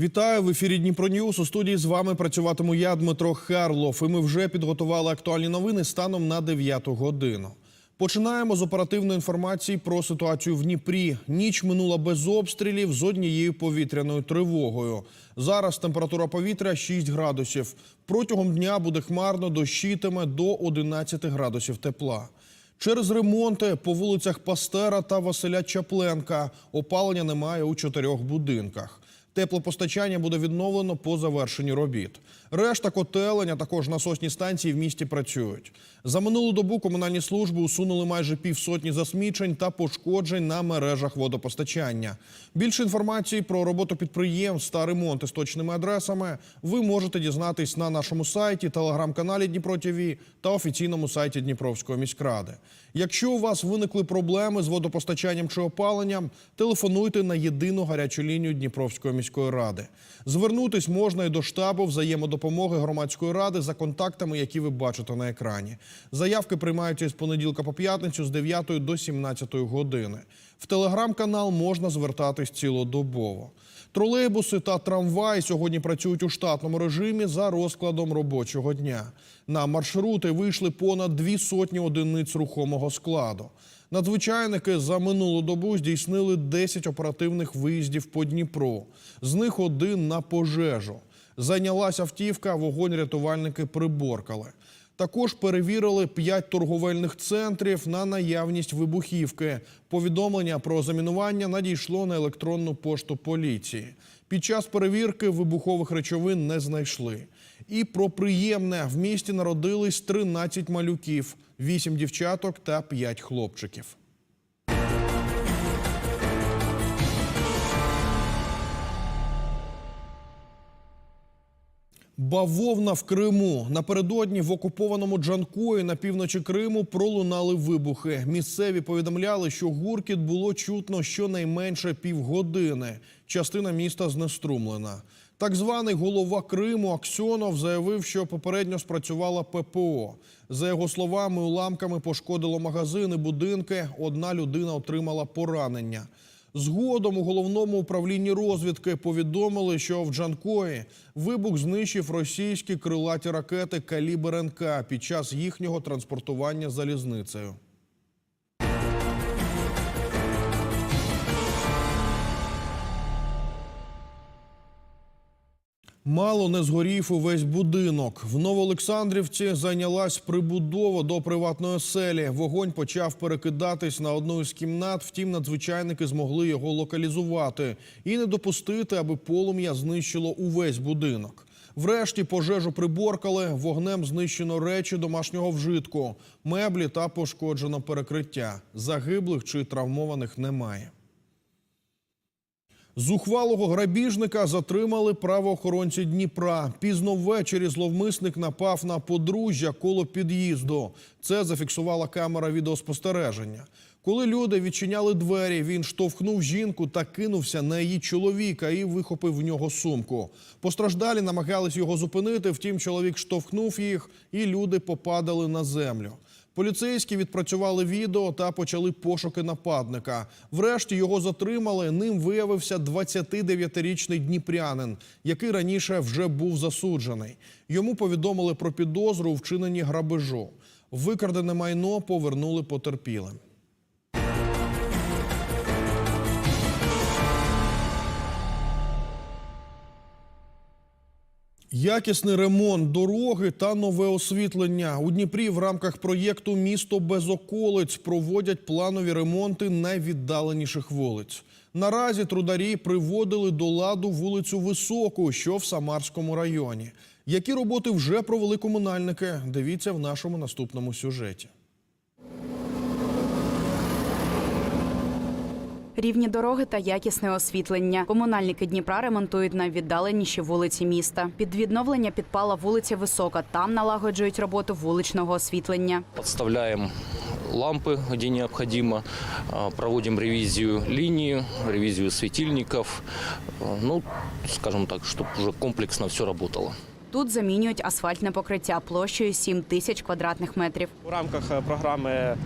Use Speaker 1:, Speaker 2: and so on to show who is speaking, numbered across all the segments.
Speaker 1: Вітаю в ефірі Дніпро Ньюс. У студії з вами працюватиму я, Дмитро Харлов. І ми вже підготували актуальні новини станом на 9 годину. Починаємо з оперативної інформації про ситуацію в Дніпрі. Ніч минула без обстрілів з однією повітряною тривогою. Зараз температура повітря 6 градусів. Протягом дня буде хмарно, дощитиме до 11 градусів тепла. Через ремонти по вулицях Пастера та Василя Чапленка опалення немає у чотирьох будинках. Теплопостачання буде відновлено по завершенню робіт. Решта котелень, а також насосні станції в місті працюють. За минулу добу комунальні служби усунули майже півсотні засмічень та пошкоджень на мережах водопостачання. Більше інформації про роботу підприємств та ремонти з точними адресами ви можете дізнатись на нашому сайті, телеграм-каналі Дніпро ТВ та офіційному сайті Дніпровської міськради. Якщо у вас виникли проблеми з водопостачанням чи опаленням, телефонуйте на єдину гарячу лінію Дніпровської міської ради. Звернутись можна і до штабу взаємодопомоги громадської ради за контактами, які ви бачите на екрані. Заявки приймаються з понеділка по п'ятницю з 9 до 17 години. В телеграм-канал можна звертатись цілодобово. Тролейбуси та трамваї сьогодні працюють у штатному режимі за розкладом робочого дня. На маршрути вийшли понад дві сотні одиниць рухомого складу. Надзвичайники за минулу добу здійснили 10 оперативних виїздів по Дніпру. З них один на пожежу. Зайнялася автівка, вогонь рятувальники приборкали. Також перевірили 5 торговельних центрів на наявність вибухівки. Повідомлення про замінування надійшло на електронну пошту поліції. Під час перевірки вибухових речовин не знайшли. І про приємне в місті народились 13 малюків, 8 дівчаток та 5 хлопчиків. Бавовна в Криму напередодні в окупованому Джанкої на півночі Криму пролунали вибухи. Місцеві повідомляли, що гуркіт було чутно щонайменше півгодини. Частина міста знеструмлена. Так званий голова Криму Аксьонов заявив, що попередньо спрацювала ППО. За його словами, уламками пошкодило магазини, будинки. Одна людина отримала поранення. Згодом у головному управлінні розвідки повідомили, що в Джанкої вибух знищив російські крилаті ракети «Калібр НК» під час їхнього транспортування залізницею. Мало не згорів увесь будинок. В Новоолександрівці зайнялась прибудова до приватної оселі. Вогонь почав перекидатись на одну із кімнат. Втім, надзвичайники змогли його локалізувати і не допустити, аби полум'я знищило увесь будинок. Врешті пожежу приборкали, вогнем знищено речі домашнього вжитку, меблі та пошкоджено перекриття. Загиблих чи травмованих немає. Зухвалого грабіжника затримали правоохоронці Дніпра. Пізно ввечері зловмисник напав на подружжя коло під'їзду. Це зафіксувала камера відеоспостереження. Коли люди відчиняли двері, він штовхнув жінку та кинувся на її чоловіка і вихопив в нього сумку. Постраждалі намагались його зупинити, втім чоловік штовхнув їх, і люди попадали на землю. Поліцейські відпрацювали відео та почали пошуки нападника. Врешті його затримали. Ним виявився 29-річний дніпрянин, який раніше вже був засуджений. Йому повідомили про підозру у вчиненні грабежу. Викрадене майно повернули потерпілим. Якісний ремонт дороги та нове освітлення у Дніпрі в рамках проєкту Місто без околиць проводять планові ремонти найвіддаленіших вулиць. Наразі трударі приводили до ладу вулицю Високу, що в Самарському районі. Які роботи вже провели комунальники? Дивіться в нашому наступному сюжеті.
Speaker 2: Рівні дороги та якісне освітлення. Комунальники Дніпра ремонтують найвіддаленіші вулиці міста. Під відновлення підпала вулиця Висока. Там налагоджують роботу вуличного освітлення.
Speaker 3: Подставляем лампы, где необходимо, а, проводим ревизию линии, ревизию светильников, ну, скажем так, чтобы уже комплексно все работало.
Speaker 2: Тут замінюють асфальтне покриття площею 7 тисяч квадратних метрів.
Speaker 4: У рамках е, програми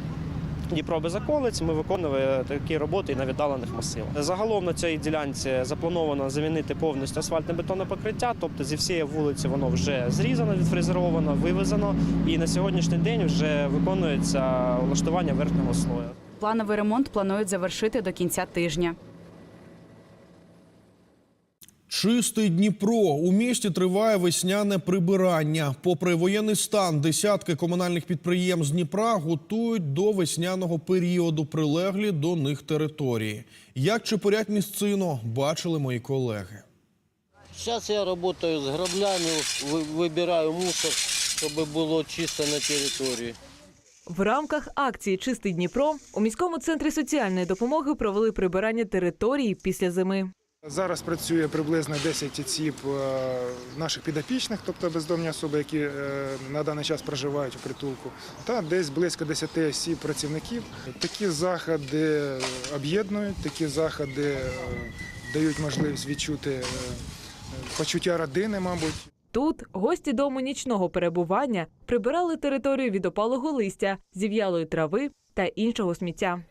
Speaker 4: Дніпро без околиць ми виконували такі роботи і на віддалених масивах. Загалом на цій ділянці заплановано замінити повністю асфальтне бетонне покриття, тобто зі всієї вулиці воно вже зрізано, відфрезеровано, вивезено. І на сьогоднішній день вже виконується влаштування верхнього слою.
Speaker 2: Плановий ремонт планують завершити до кінця тижня.
Speaker 1: Чистий Дніпро у місті триває весняне прибирання. Попри воєнний стан, десятки комунальних підприємств Дніпра готують до весняного періоду прилеглі до них території. Як чепурять місцину, бачили мої колеги.
Speaker 5: Сейчас я работаю с граблями, вы- выбираю мусор, чтобы было чисто на территории.
Speaker 6: В рамках акції Чистий Дніпро у міському центрі соціальної допомоги провели прибирання території після зими.
Speaker 7: Зараз працює приблизно 10 осіб е, наших підопічних, тобто бездомні особи, які е, на даний час проживають у притулку, та десь близько 10 осіб працівників. Такі заходи об'єднують, такі заходи е, дають можливість відчути почуття родини, мабуть.
Speaker 6: Тут гості дому нічного перебування прибирали територію від опалого листя, зів'ялої трави та іншого сміття.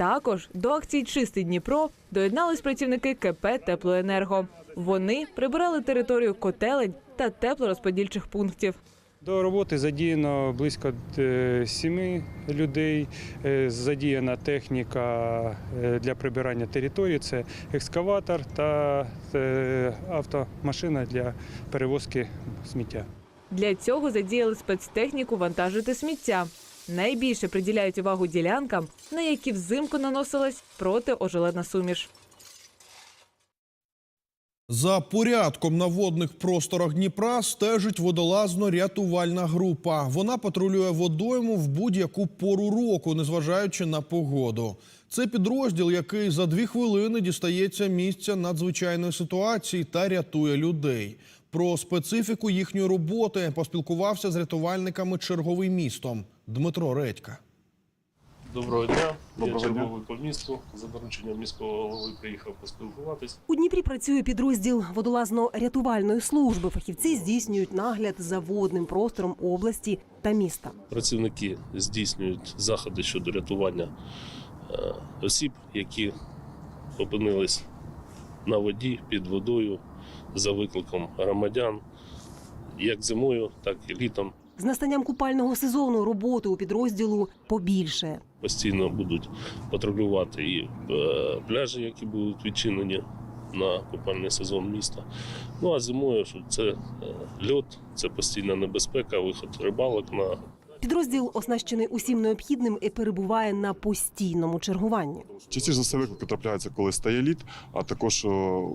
Speaker 6: Також до акції Чистий Дніпро доєднались працівники КП Теплоенерго. Вони прибирали територію котелень та теплорозподільчих пунктів.
Speaker 8: До роботи задіяно близько е, сіми людей. Е, Задіяна техніка е, для прибирання території. Це екскаватор та автомашина для перевозки сміття.
Speaker 6: Для цього задіяли спецтехніку вантажити сміття. Найбільше приділяють увагу ділянкам, на які взимку наносилась протиожеледна суміш.
Speaker 1: За порядком на водних просторах Дніпра стежить водолазно-рятувальна група. Вона патрулює водойму в будь-яку пору року, незважаючи на погоду. Це підрозділ, який за дві хвилини дістається місця надзвичайної ситуації та рятує людей. Про специфіку їхньої роботи поспілкувався з рятувальниками черговий містом Дмитро Редька.
Speaker 9: Доброго дня.
Speaker 10: Доброго
Speaker 9: я
Speaker 10: дня.
Speaker 9: черговий по місту. За дорученням міського голови приїхав поспілкуватись.
Speaker 10: У Дніпрі працює підрозділ водолазно-рятувальної служби. Фахівці здійснюють нагляд за водним простором області та міста.
Speaker 9: Працівники здійснюють заходи щодо рятування е, осіб, які опинились на воді під водою за викликом громадян, як зимою, так і літом.
Speaker 10: З настанням купального сезону роботи у підрозділу побільше.
Speaker 9: Постійно будуть патрулювати і е, пляжі, які будуть відчинені на купальний сезон міста. Ну а зимою це е, льот, це постійна небезпека, виход рибалок на
Speaker 10: Підрозділ оснащений усім необхідним і перебуває на постійному чергуванні.
Speaker 11: Частіше за все виклики трапляються, коли стає лід, а також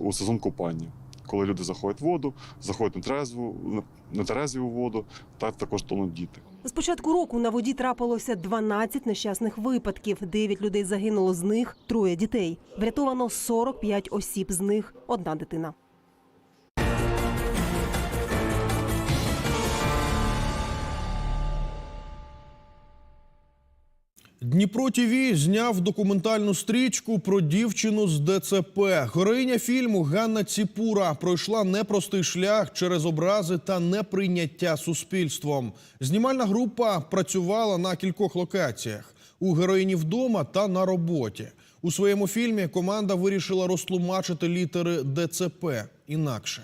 Speaker 11: у сезон купання. Коли люди заходять в воду, заходять на трезву, на трезву воду, та також тонуть діти.
Speaker 10: З початку року на воді трапилося 12 нещасних випадків. 9 людей загинуло, з них троє дітей. Врятовано 45 осіб, з них одна дитина.
Speaker 1: Дніпро ТІВІ зняв документальну стрічку про дівчину з ДЦП. Героїня фільму Ганна Ціпура пройшла непростий шлях через образи та неприйняття суспільством. Знімальна група працювала на кількох локаціях у героїні вдома та на роботі. У своєму фільмі команда вирішила розтлумачити літери ДЦП інакше.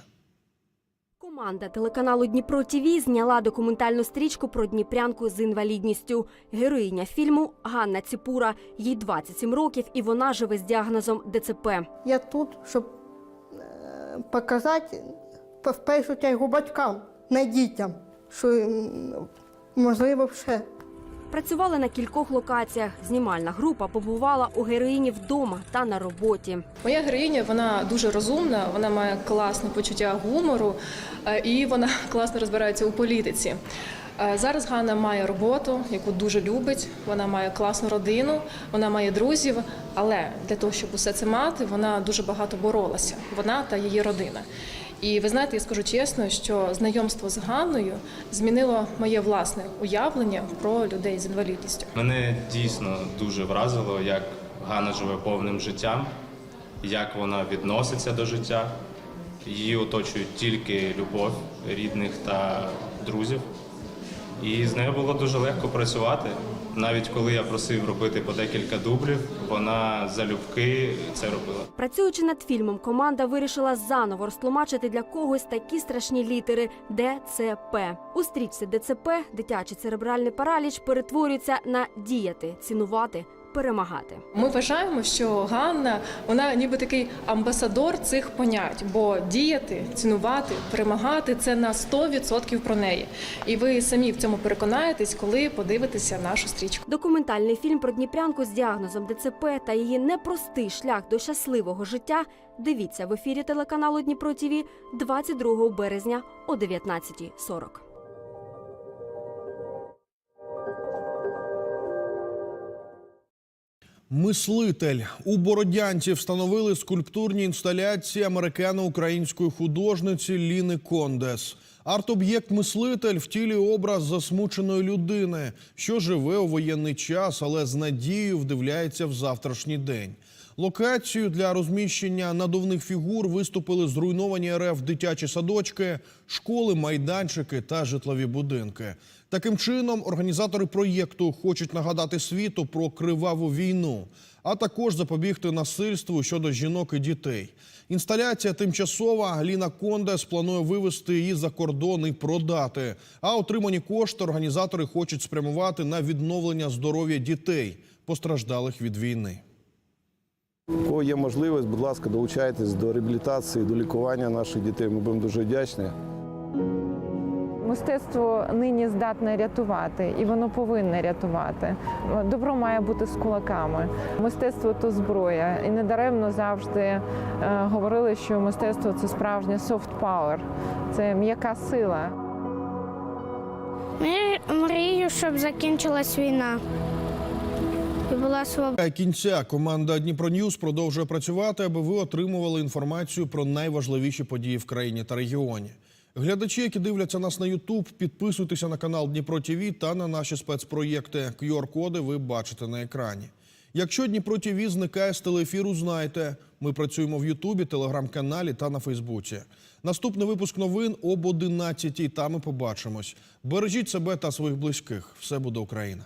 Speaker 12: Команда телеканалу Дніпро ТІВІ зняла документальну стрічку про дніпрянку з інвалідністю. Героїня фільму Ганна Ціпура. Їй 27 років, і вона живе з діагнозом ДЦП.
Speaker 13: Я тут, щоб е, показати в першу чергу батькам, не дітям, що можливо все.
Speaker 12: Працювали на кількох локаціях. Знімальна група побувала у героїні вдома та на роботі.
Speaker 14: Моя героїня вона дуже розумна, вона має класне почуття гумору е, і вона класно розбирається у політиці. Е, Зараз Ганна має роботу, яку дуже любить. Вона має класну родину, вона має друзів. Але для того, щоб усе це мати, вона дуже багато боролася. Вона та її родина. І ви знаєте, я скажу чесно, що знайомство з Ганною змінило моє власне уявлення про людей з інвалідністю.
Speaker 15: Мене дійсно дуже вразило, як Ганна живе повним життям, як вона відноситься до життя. Її оточують тільки любов рідних та друзів. І з нею було дуже легко працювати. Навіть коли я просив робити по декілька дублів, вона залюбки це робила.
Speaker 12: Працюючи над фільмом, команда вирішила заново розтлумачити для когось такі страшні літери ДЦП. У стрічці ДЦП дитячий церебральний параліч перетворюється на діяти, цінувати, перемагати.
Speaker 14: Ми вважаємо, що Ганна вона ніби такий амбасадор цих понять, бо діяти, цінувати, перемагати це на 100% про неї. І ви самі в цьому переконаєтесь, коли подивитеся нашу стрічку.
Speaker 12: Документальний фільм про Дніпрянку з діагнозом ДЦП та її непростий шлях до щасливого життя. Дивіться в ефірі телеканалу Дніпро ТІВІ 22 березня о 19.40.
Speaker 1: Мислитель у Бородянці встановили скульптурні інсталяції американо-української художниці Ліни Кондес. Арт-об'єкт мислитель втілює образ засмученої людини, що живе у воєнний час, але з надією вдивляється в завтрашній день. Локацію для розміщення надувних фігур виступили зруйновані РФ дитячі садочки, школи, майданчики та житлові будинки. Таким чином, організатори проєкту хочуть нагадати світу про криваву війну, а також запобігти насильству щодо жінок і дітей. Інсталяція тимчасова. Ліна Кондес планує вивезти її за кордон і продати. А отримані кошти організатори хочуть спрямувати на відновлення здоров'я дітей, постраждалих від війни.
Speaker 16: У кого є можливість, будь ласка, долучайтесь до реабілітації, до лікування наших дітей. Ми будемо дуже вдячні.
Speaker 17: Мистецтво нині здатне рятувати, і воно повинне рятувати. Добро має бути з кулаками. Мистецтво то зброя. І недаремно завжди е, говорили, що мистецтво це справжнє soft power, це м'яка сила.
Speaker 18: Мрію, щоб закінчилась війна. І була свобода.
Speaker 1: Кінця команда Дніпро Ньюс продовжує працювати, аби ви отримували інформацію про найважливіші події в країні та регіоні. Глядачі, які дивляться нас на Ютуб, підписуйтеся на канал Дніпро ТІВІ та на наші спецпроєкти. QR-коди ви бачите на екрані. Якщо Дніпро ТІВІ зникає з телеефіру, знайте. Ми працюємо в Ютубі, телеграм-каналі та на Фейсбуці. Наступний випуск новин об 11 Там ми побачимось. Бережіть себе та своїх близьких. Все буде Україна.